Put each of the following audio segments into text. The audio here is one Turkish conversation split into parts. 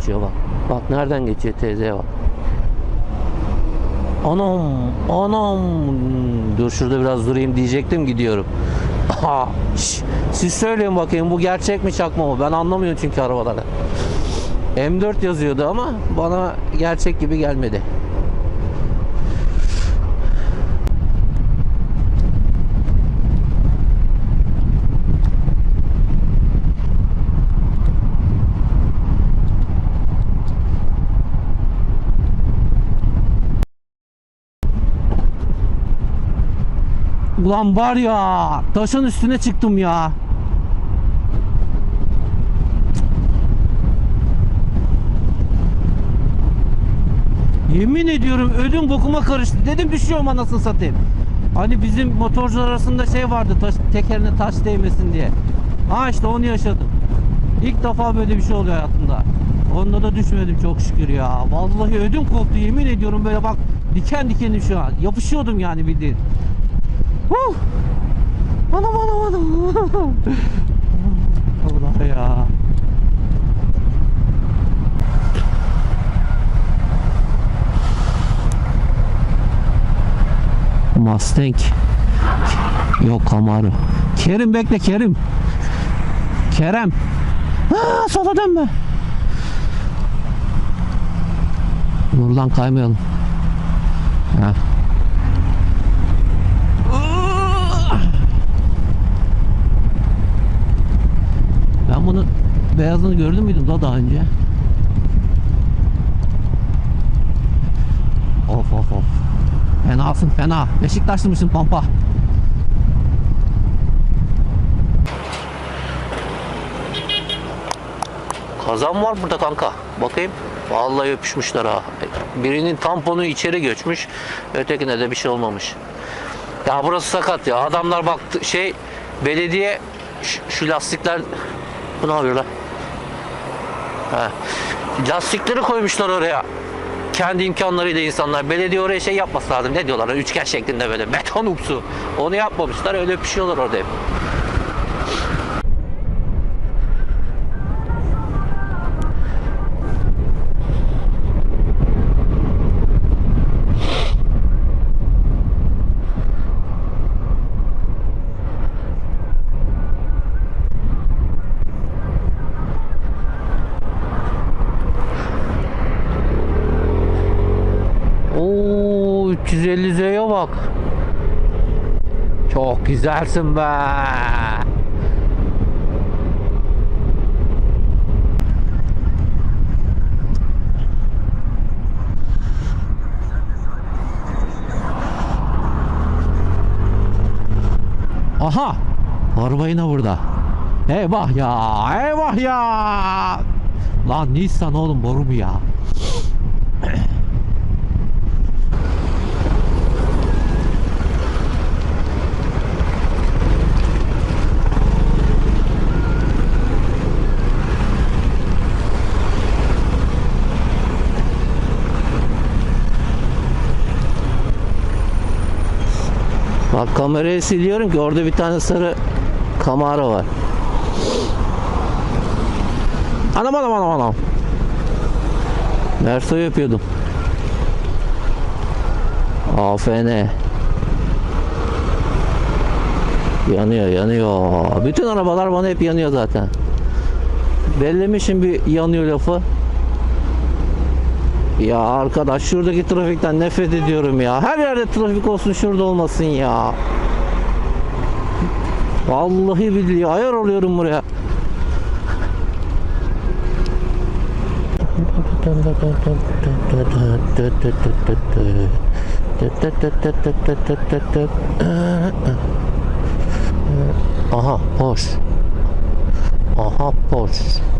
geçiyor bak. Bak nereden geçiyor teyzeye bak. Anam, anam. Dur şurada biraz durayım diyecektim gidiyorum. Aha, siz söyleyin bakayım bu gerçek mi çakma mı? Ben anlamıyorum çünkü arabaları. M4 yazıyordu ama bana gerçek gibi gelmedi. Ulan var ya taşın üstüne çıktım ya. Yemin ediyorum ödüm bokuma karıştı. Dedim düşüyorum anasını satayım. Hani bizim motorcular arasında şey vardı taş, tekerine taş değmesin diye. Ha işte onu yaşadım. İlk defa böyle bir şey oluyor hayatımda. Onda da düşmedim çok şükür ya. Vallahi ödüm koptu yemin ediyorum böyle bak diken dikenim şu an. Yapışıyordum yani bildiğin. Huh! Anam anam anam. Allah ya. Mustang. Yok Camaro. Kerim bekle Kerim. Kerem. Ha, sola dönme. Buradan kaymayalım. Ha. Ben bunu beyazını gördün müydüm daha daha önce? Of of of. Fenasın fena. Beşiktaşlı mısın pampa? Kazan var burada kanka. Bakayım. Vallahi öpüşmüşler ha. Birinin tamponu içeri göçmüş. Ötekine de bir şey olmamış. Ya burası sakat ya. Adamlar baktı şey belediye şu, şu lastikler bu ne yapıyorlar? Lastikleri koymuşlar oraya. Kendi imkanlarıyla insanlar. Belediye oraya şey yapması lazım. Ne diyorlar? Üçgen şeklinde böyle beton upsu. Onu yapmamışlar. Öyle pişiyorlar orada hep. 350 Z'ye bak. Çok güzelsin be. Aha! Araba yine burada. Eyvah ya! Eyvah ya! Lan Nissan oğlum boru mu ya? Bak kamerayı siliyorum ki orada bir tane sarı Camaro var. Anam anam anam anam. Merso yapıyordum. AFN. Yanıyor yanıyor. Bütün arabalar bana hep yanıyor zaten. Bellemişim bir yanıyor lafı. Ya arkadaş şuradaki trafikten nefret ediyorum ya. Her yerde trafik olsun şurada olmasın ya. Vallahi billahi ayar oluyorum buraya. Aha Porsche. Aha Porsche.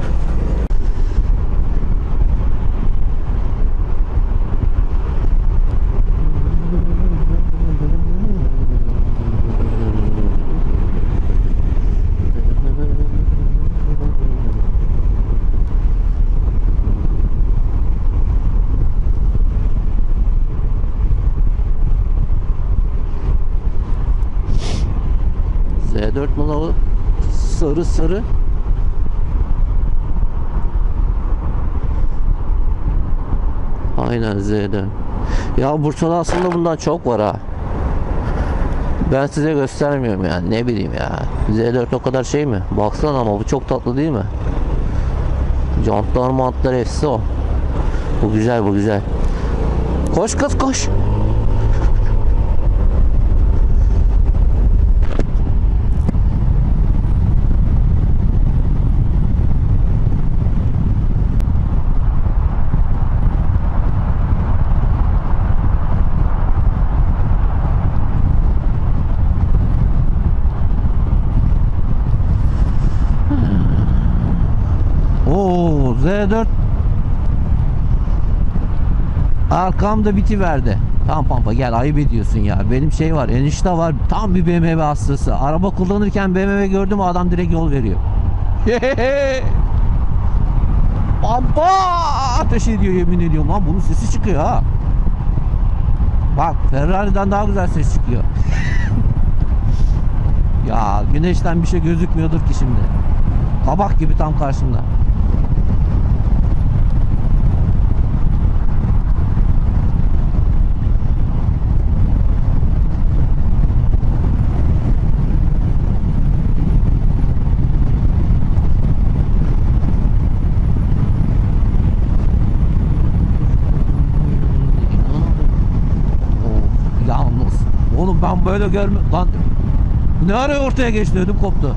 Sarı. Aynen Z4. Ya Bursa'da aslında bundan çok var ha. Ben size göstermiyorum yani ne bileyim ya. Z4 o kadar şey mi? Baksana ama bu çok tatlı değil mi? Jantlar mantlar hepsi o. Bu güzel bu güzel. Koş kız koş. Oo Z4 Arkamda biti verdi. Tamam pampa gel ayıp ediyorsun ya. Benim şey var enişte var tam bir BMW hastası. Araba kullanırken BMW gördüm adam direkt yol veriyor. pampa ateş ediyor yemin ediyorum lan bunun sesi çıkıyor ha. Bak Ferrari'den daha güzel ses çıkıyor. ya güneşten bir şey gözükmüyordur ki şimdi. Kabak gibi tam karşımda. Of, yalnız. Oğlum ben böyle görme... Lan ne ara ortaya geçti ödüm koptu.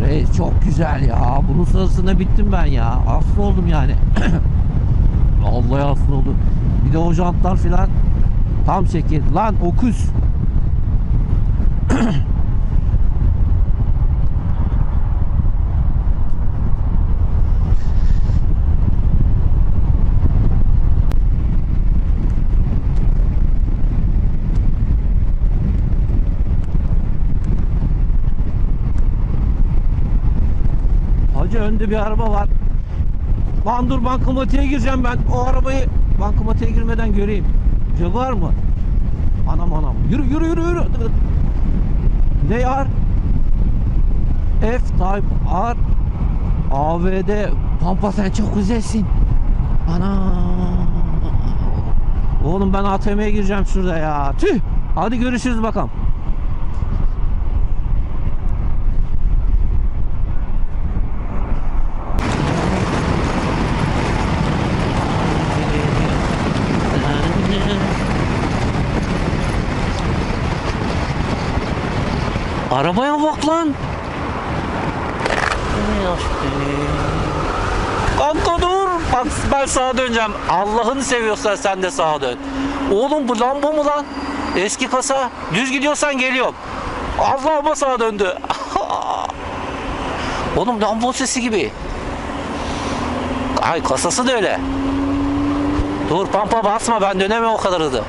Reis çok güzel ya. Bunun sırasında bittim ben ya. Hasta oldum yani. Vallahi hasta oldum. Bir de o jantlar filan tam şekil. Lan okuz. önde bir araba var. Lan dur bankamatiğe gireceğim ben. O arabayı bankamatiğe girmeden göreyim. Jaguar mı? Anam anam. Yürü yürü yürü yürü. Ne yar? F Type R AVD Pampa sen çok güzelsin. Ana. Oğlum ben ATM'ye gireceğim şurada ya. Tüh. Hadi görüşürüz bakalım. Arabaya bak lan. Kanka dur. Bak ben sağa döneceğim. Allah'ını seviyorsan sen de sağa dön. Oğlum bu Lambo mu lan? Eski kasa. Düz gidiyorsan geliyorum. Allah'ıma sağa döndü. Oğlum Lambo sesi gibi. Ay kasası da öyle. Dur pampa basma ben dönemem o kadar hızlı.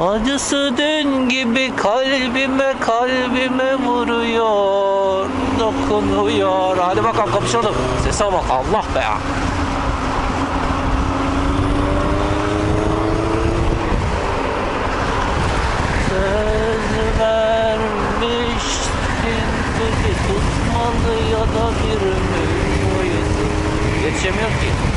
Acısı dün gibi kalbime kalbime vuruyor Dokunuyor. Hadi bakalım kapışalım. Sese bak Allah be. Ya Söz vermiştin tutmalı ya da bir ömür Geçemiyor ki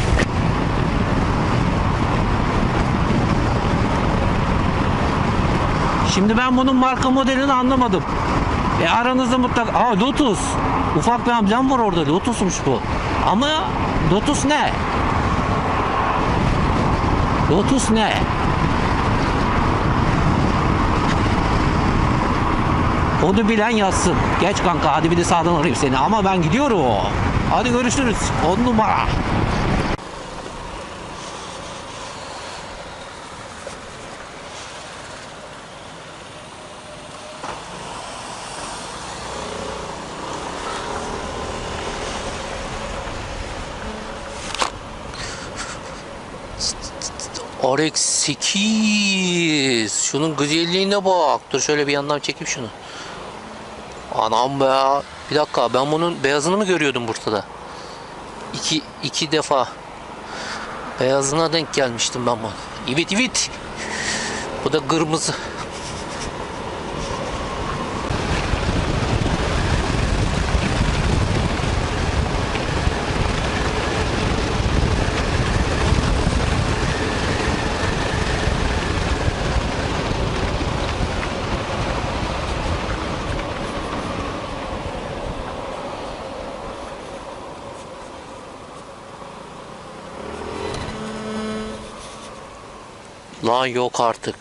Şimdi ben bunun marka modelini anlamadım. E aranızda mutlaka... Aa Lotus. Ufak bir amcam var orada. Lotus'muş bu. Ama Lotus ne? Lotus ne? Onu bilen yazsın. Geç kanka hadi bir de sağdan arayayım seni. Ama ben gidiyorum. Hadi görüşürüz. On numara. RX 8 Şunun güzelliğine bak. Dur şöyle bir yandan çekeyim şunu. Anam be. Bir dakika ben bunun beyazını mı görüyordum Bursa'da? İki, iki defa beyazına denk gelmiştim ben bunu. Evet evet. Bu da kırmızı. Lan yok artık.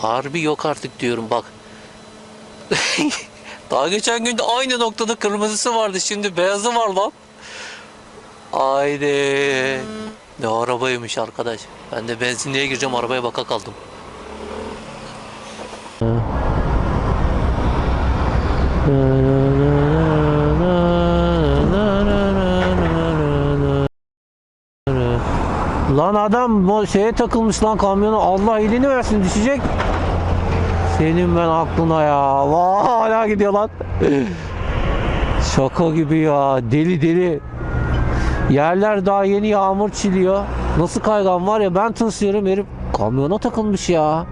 Harbi yok artık diyorum bak. Daha geçen gün de aynı noktada kırmızısı vardı. Şimdi beyazı var lan. Haydi. Ne arabaymış arkadaş. Ben de benzinliğe gireceğim arabaya baka kaldım. Lan adam şeye takılmış lan kamyona. Allah iyiliğini versin düşecek. Senin ben aklına ya. Vay hala gidiyor lan. Şaka gibi ya. Deli deli. Yerler daha yeni yağmur çiliyor. Nasıl kaygan var ya ben tırsıyorum herif kamyona takılmış ya.